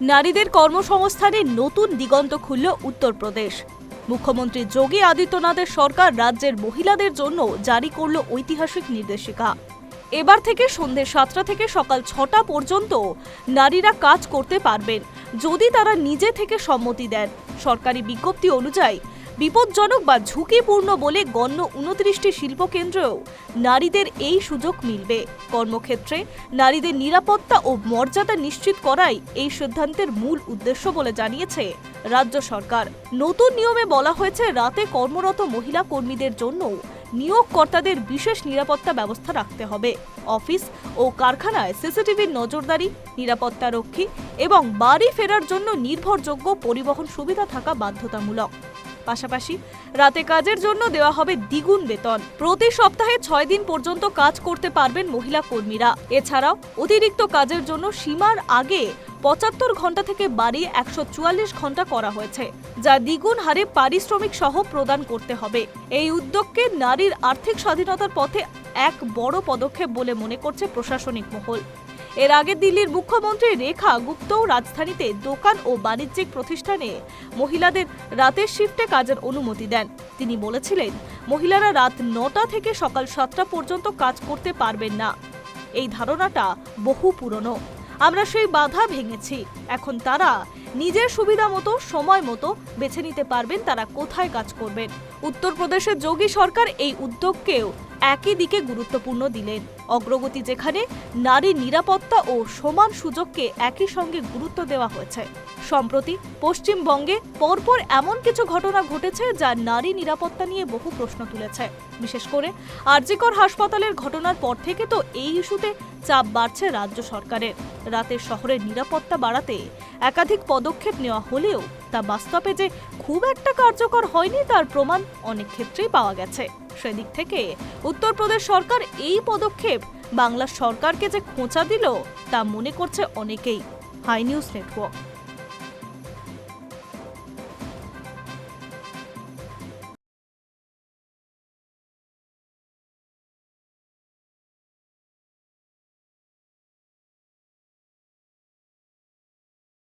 নারীদের কর্মসংস্থানে নতুন দিগন্ত খুলল উত্তরপ্রদেশ। মুখ্যমন্ত্রী যোগী আদিত্যনাথের সরকার রাজ্যের মহিলাদের জন্য জারি করল ঐতিহাসিক নির্দেশিকা। এবার থেকে সন্ধে সাতটা থেকে সকাল ছটা পর্যন্ত নারীরা কাজ করতে পারবেন, যদি তারা নিজে থেকে সম্মতি দেন। সরকারি বিজ্ঞপ্তি অনুযায়ী বিপজ্জনক বা ঝুঁকিপূর্ণ বলে গণ্য উনত্রিশটি শিল্পকেন্দ্রেও নারীদের এই সুযোগ মিলবে। কর্মক্ষেত্রে নারীদের নিরাপত্তা ও মর্যাদা নিশ্চিত করাই এই সিদ্ধান্তের মূল উদ্দেশ্য বলে জানিয়েছে রাজ্য সরকার। নতুন নিয়মে বলা হয়েছে, রাতে কর্মরত মহিলা কর্মীদের জন্য নিয়োগকর্তাদের বিশেষ নিরাপত্তা ব্যবস্থা রাখতে হবে। অফিস ও কারখানায় সিসিটিভির নজরদারি, নিরাপত্তা রক্ষী এবং বাড়ি ফেরার জন্য নির্ভরযোগ্য পরিবহন সুবিধা থাকা বাধ্যতামূলক। পাশাপাশি রাতে কাজের জন্য দেওয়া হবে দ্বিগুণ বেতন। প্রতি সপ্তাহে ছয় দিন পর্যন্ত কাজ করতে পারবেন মহিলা কর্মীরা। এছাড়াও অতিরিক্ত কাজের জন্য সীমার আগে পঁচাত্তর ঘণ্টা থেকে বাড়িয়ে একশো চুয়াল্লিশ ঘণ্টা করা হয়েছে, যা দ্বিগুণ হারে পারিশ্রমিক সহ প্রদান করতে হবে। এই উদ্যোগকে নারীর আর্থিক স্বাধীনতার পথে এক বড় পদক্ষেপ বলে মনে করছে প্রশাসনিক মহল। এর আগে দিল্লির মুখ্যমন্ত্রী রেখা গুপ্তও রাজধানীতে দোকান ও বাণিজ্যিক প্রতিষ্ঠানে মহিলাদের রাতের শিফটে কাজের অনুমতি দেন। তিনি বলেছিলেন, মহিলারা রাত নটা থেকে সকাল সাতটা পর্যন্ত কাজ করতে পারবেন না। এই ধারণাটা বহু পুরনো। আমরা সেই বাধা ভেঙেছি। এখন তারা নিজের সুবিধা মতো, সময় মতো বেছে নিতে পারবেন তারা কোথায় কাজ করবেন। উত্তরপ্রদেশের যোগী সরকার এই উদ্যোগকেও একই দিকে গুরুত্বপূর্ণ দিলেন। অগ্রগতি যেখানে, নারী নিরাপত্তা ও সমান সুযোগকে একই সঙ্গে গুরুত্ব দেওয়া হয়েছে। সম্প্রতি পশ্চিমবঙ্গে পরপর এমন কিছু ঘটনা ঘটেছে যা নারী নিরাপত্তা নিয়ে বহু প্রশ্ন তুলেছে। বিশেষ করে আরজিকর হাসপাতালের ঘটনার পর থেকে তো এই ইস্যুতে চাপ বাড়ছে রাজ্য সরকারের। রাতের শহরের নিরাপত্তা বাড়াতে একাধিক পদক্ষেপ নেওয়া হলেও তা বাস্তবে যে খুব একটা কার্যকর হয়নি, তার প্রমাণ অনেক ক্ষেত্রেই পাওয়া গেছে। সেদিক থেকে উত্তরপ্রদেশ সরকার এই পদক্ষেপ বাংলা সরকারকে যে খোঁচা দিল, তা মনে করছে অনেকেই। Hi news network.